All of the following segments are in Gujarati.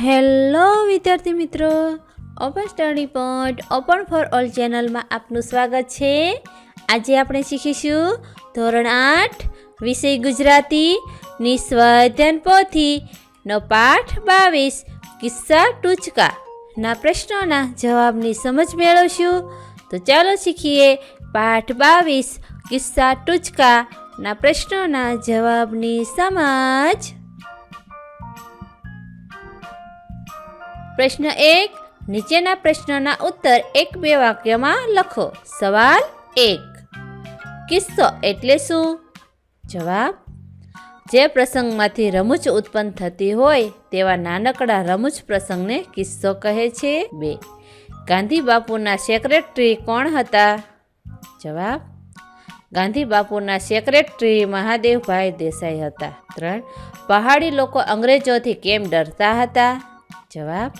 હેલો વિદ્યાર્થી મિત્રો open study point open for all ચેનલમાં આપનું સ્વાગત છે. આજે આપણે શીખીશું ધોરણ આઠ, વિષય ગુજરાતી, નિસ્વાધ્યાન પોથી, નો પાઠ બાવીસ, કિસ્સા ટૂચકા. ના પ્રશ્નોના જવાબની સમજ મેળવશું. તો ચાલો શીખીએ પાઠ બાવીસ, કિસ્સા ટૂચકા. ના પ્રશ્નોના જવાબની સમજ. પ્રશ્ન એક, નીચેના પ્રશ્નના ઉત્તર એક બે વાક્યમાં લખો. સવાલ એક. કિસ્સો એટલે શું? જવાબ, જે પ્રસંગમાંથી રમૂજ ઉત્પન્ન થતી હોય તેવા નાનકડા રમૂજ પ્રસંગને કિસ્સો કહે છે. બે. ગાંધી બાપુના સેક્રેટરી કોણ હતા? જવાબ ગાંધી બાપુના સેક્રેટરી મહાદેવભાઈ દેસાઈ હતા. ત્રણ. પહાડી લોકો અંગ્રેજોથી કેમ ડરતા હતા? જવાબ?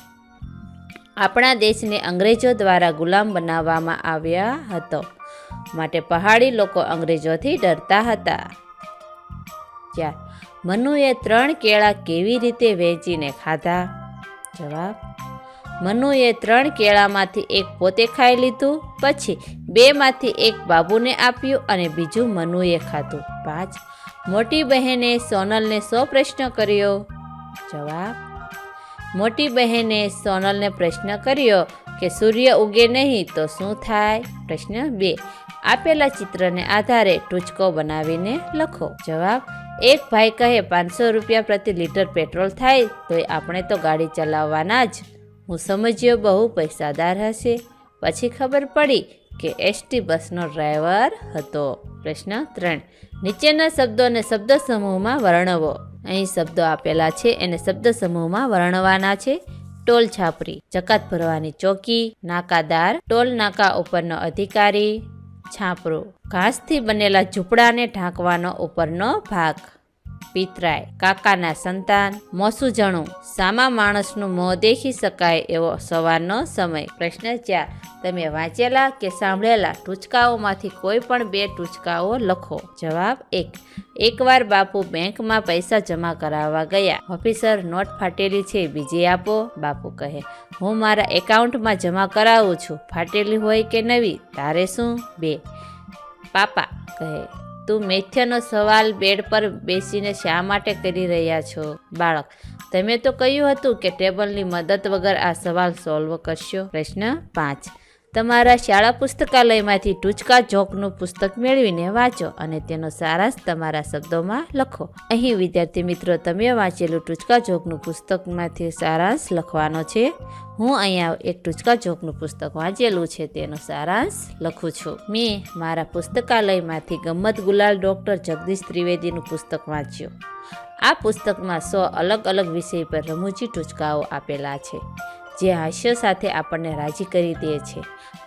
આપણા દેશને અંગ્રેજો દ્વારા ગુલામ બનાવવામાં આવ્યા હતો. માટે પહાડી લોકો અંગ્રેજોથી ડરતા હતા. ચાર મનુએ ત્રણ કેળા કેવી રીતે વેચીને ખાધા? જવાબ? મનુએ ત્રણ કેળામાંથી એક પોતે ખાઈ લીધું, પછી બેમાંથી એક બાબુને આપ્યું અને બીજું મનુએ ખાધું. પાંચ. મોટી બહેને સોનલને સો પ્રશ્ન કર્યો. જવાબ? મોટી બહેને સોનલને પ્રશ્ન કર્યો કે સૂર્ય ઉગે નહીં તો શું થાય? પ્રશ્ન બે. આપેલા ચિત્રને આધારે ટૂચકો બનાવીને લખો. જવાબ, એક ભાઈ કહે, પાંચસો રૂપિયા પ્રતિ લીટર પેટ્રોલ થાય તોય આપણે તો ગાડી ચલાવવાના જ. હું સમજ્યો, બહુ પૈસાદાર હશે. પછી ખબર પડી કે એસટી બસનો ડ્રાઈવર હતો. પ્રશ્ન ત્રણ. નીચેના શબ્દોને શબ્દ સમૂહમાં વર્ણવો. અહીં શબ્દો આપેલા છે એને શબ્દ સમૂહમાં વર્ણવાના છે. ટોલ છાપરી, જકાત ભરવાની ચોકી, નાકાદાર, ટોલ નાકા ઉપરનો અધિકારી, છાપરો. ઘાસથી બનેલા ઝૂંપડાને ઢાંકવાનો ઉપરનો ભાગ. પિતરાય, કાકાના સંતાન મોસુજણું સામા માણસનું મોં દેખી શકાય એવો સવારનો સમય. પ્રશ્ન ચાર, તમે વાંચેલા કે સાંભળેલા ટૂચકાઓમાંથી કોઈ પણ બે ટૂચકાઓ લખો? જવાબ એક, એકવાર બાપુ બેંકમાં પૈસા જમા કરાવવા ગયા. ઓફિસર નોટ ફાટેલી છે, બીજી આપો. બાપુ કહે, હું મારા એકાઉન્ટમાં જમા કરાવું છું. ફાટેલી હોય કે નવી, તારે શું? બે, પાપા કહે તું મેથ્યનો સવાલ બેડ પર બેસીને શા માટે કરી રહ્યા છો? બાળક, તમે તો કહ્યું હતું કે ટેબલની મદદ વગર આ સવાલ સોલ્વ કરશો. પ્રશ્ન પાંચ. તમારા શાળા પુસ્તકાલયમાંથી ટૂચકા જોકનું પુસ્તક મેળવીને વાંચો અને તેનો સારાંશ તમારા શબ્દોમાં લખો. અહીં વિદ્યાર્થી મિત્રો, તમે વાંચેલું ટૂચકા જોકનું પુસ્તકમાંથી સારાંશ લખવાનો છે. હું અહીંયા એક ટૂચકા જોકનું પુસ્તક વાંચેલું છે, તેનો સારાંશ લખું છું. મેં મારા પુસ્તકાલયમાંથી ગમ્મત ગુલાલ ડૉક્ટર જગદીશ ત્રિવેદીનું પુસ્તક વાંચ્યું. આ પુસ્તકમાં સો અલગ અલગ વિષય પર રમૂજી ટૂચકાઓ આપેલા છે. જે હાસ્ય સાથે આપણને રાજી કરી દે છે.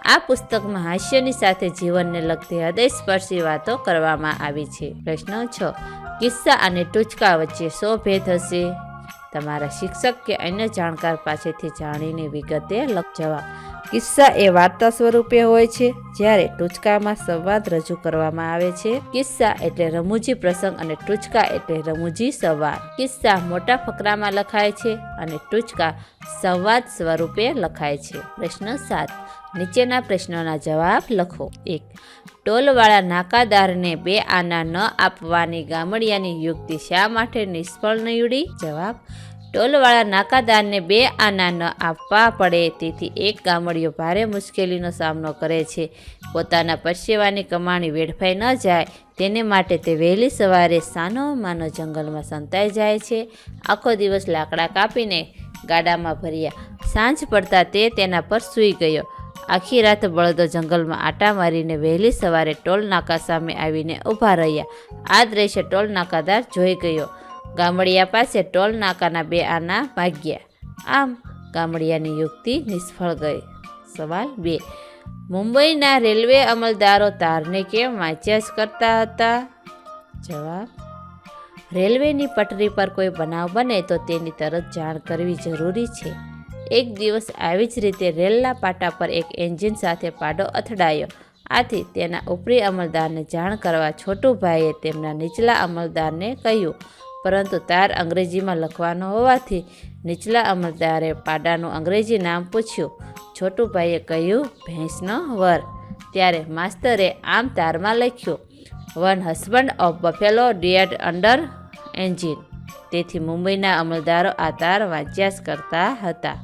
આ પુસ્તકમાં હાસ્યની સાથે જીવનને લગતી હૃદયસ્પર્શી વાતો કરવામાં આવી છે. પ્રશ્ન છ, કિસ્સા અને ટૂચકા વચ્ચે શો ભેદ હશે? તમારા શિક્ષક કે અન્ય જાણકાર પાસેથી જાણીને વિગતે લખ જવાબ. કિસ્સા એ વાર્તા સ્વરૂપે હોય છે, જ્યારે ટૂચકામાં સંવાદ રજૂ કરવામાં આવે છે. કિસ્સા એટલે રમૂજી પ્રસંગ અને ટૂચકા એટલે રમૂજી સંવાદ. કિસ્સા મોટા ફકરામાં લખાય છે અને ટૂચકા સંવાદ સ્વરૂપે લખાય છે. પ્રશ્ન સાત. નીચેના પ્રશ્નોના જવાબ લખો. એક. ટોલવાળા નાકાદારને બે આના ન આપવાની ગામડિયાની યુક્તિ શા માટે નિષ્ફળ નીવડી જવાબ ટોલવાળા નાકાદારને બે આના ન આપવા પડે. તેથી એક ગામડીઓ ભારે મુશ્કેલીનો સામનો કરે છે. પોતાના પરસેવાની કમાણી વેડફાઈ ન જાય, તેને માટે તે વહેલી સવારે સાનો માનો જંગલમાં સંતાઈ જાય છે. આખો દિવસ લાકડા કાપીને ગાડામાં ભર્યા. સાંજ પડતા તે તેના પર સૂઈ ગયો. આખી રાત બળદો જંગલમાં આટા મારીને વહેલી સવારે ટોલ નાકા સામે આવીને ઊભા રહ્યા. આ દ્રશ્ય ટોલ નાકાદાર જોઈ ગયો. ગામડિયા પાસે ટોલ નાકાના બે આના ભાગ્યા. આમ ગામડિયાની યુક્તિ નિષ્ફળ ગઈ. સવાલ બે. મુંબઈના રેલવે અમલદારો તારને કેમ વાંચ્યા જ કરતા હતા? જવાબ. રેલવેની પટરી પર કોઈ બનાવ બને તો તેની તરત જાણ કરવી જરૂરી છે. એક દિવસ આવી જ રીતે રેલના પાટા પર એક એન્જિન સાથે પાડો અથડાયો. આથી તેના ઉપરી અમલદારને જાણ કરવા છોટુભાઈએ તેમના નીચલા અમલદારને કહ્યું પરંતુ તાર અંગ્રેજીમાં લખવાનો હોવાથી નીચલા અમલદારે પાડાનું અંગ્રેજી નામ પૂછ્યું. છોટુભાઈએ કહ્યું, ભેંસનો વર. ત્યારે માસ્તરે આમ તારમાં લખ્યું, one husband of buffalo died under engine. તેથી મુંબઈના અમલદારો આ તાર વાંચ્યા કરતા હતા.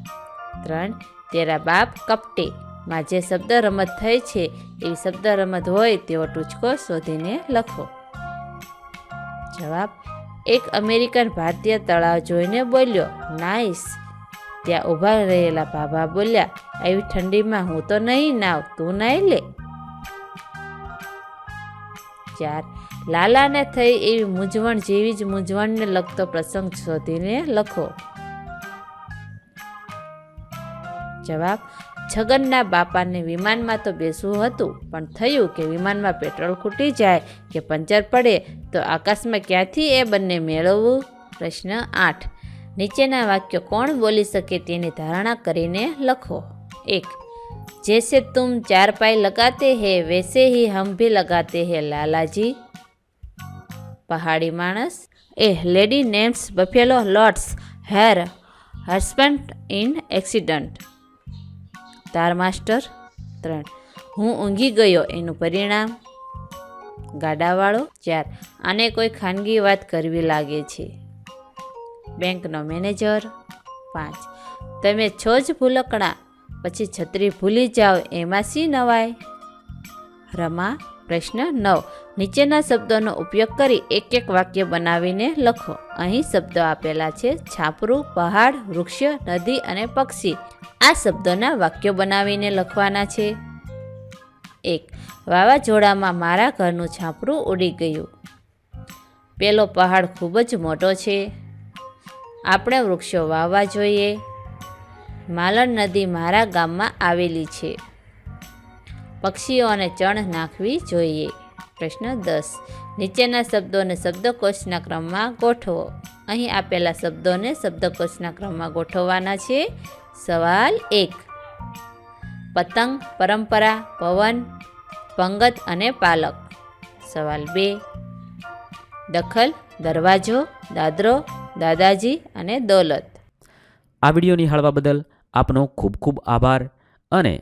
ત્રણ, તેરા બાપ કપટી. માં જે શબ્દ રમત થઈ છે એવી શબ્દ રમત હોય તેવો ટૂચકો શોધીને લખો. જવાબ એક અમેરિકન ભારતીય તળાવ જોઈને બોલ્યો, નાઈસ. ત્યાં ઊભા રહેલા ભાભા બોલ્યા, આવી ઠંડીમાં હું તો નહીં નાવ, તું નાઈ લે. ચાર. લાલાને થઈ એવી મૂંઝવણ જેવી જ મૂંઝવણને લગતો પ્રસંગ શોધીને લખો. જવાબ છગનના બાપાને વિમાનમાં તો બેસવું હતું પણ થયું કે વિમાનમાં પેટ્રોલ ખૂટી જાય કે પંચર પડે તો આકાશમાં ક્યાંથી એ બંને મેળવવું પ્રશ્ન આઠ નીચેના વાક્યો કોણ બોલી શકે તેની ધારણા કરીને લખો એક जैसे तुम चार पाई लगाते हैं वैसे ही हम भी लगाते हैं लालाजी પહાડી માણસ a lady names buffalo lots hair husband in accident તાર માસ્ટર ત્રણ. હું ઊંઘી ગયો એનું પરિણામ? ગાડાવાળો ચાર. આને કોઈ ખાનગી વાત કરવી લાગે છે? બેંકનો મેનેજર પાંચ. તમે છો જ ભૂલકણા. પછી છત્રી ભૂલી જાઓ, એમાં શી નવાય? રમા પ્રશ્ન નવ. નીચેના શબ્દોનો ઉપયોગ કરી એક એક વાક્ય બનાવીને લખો. અહીં શબ્દો આપેલા છે છાપરું, પહાડ, વૃક્ષ, નદી અને પક્ષી. આ શબ્દોના વાક્યો બનાવીને લખવાના છે. એક. વાવાઝોડામાં મારા ઘરનું છાપરું ઉડી ગયું. પેલો પહાડ ખૂબ જ મોટો છે. આપણે વૃક્ષો વાવવા જોઈએ. માલણ નદી મારા ગામમાં આવેલી છે. પક્ષીઓને ચણ નાખવી જોઈએ. પ્રશ્ન દસ. નીચેના શબ્દોને શબ્દકોશના ક્રમમાં ગોઠવો. અહીં આપેલા શબ્દોને શબ્દકોશના ક્રમમાં ગોઠવવાના છે. સવાલ એક. પતંગ, પરંપરા, પવન, પંગત અને પાલક. સવાલ બે. દખલ, દરવાજો, દાદરો, દાદાજી અને દોલત. આ વીડિયો નિહાળવા બદલ આપનો ખૂબ ખૂબ આભાર અને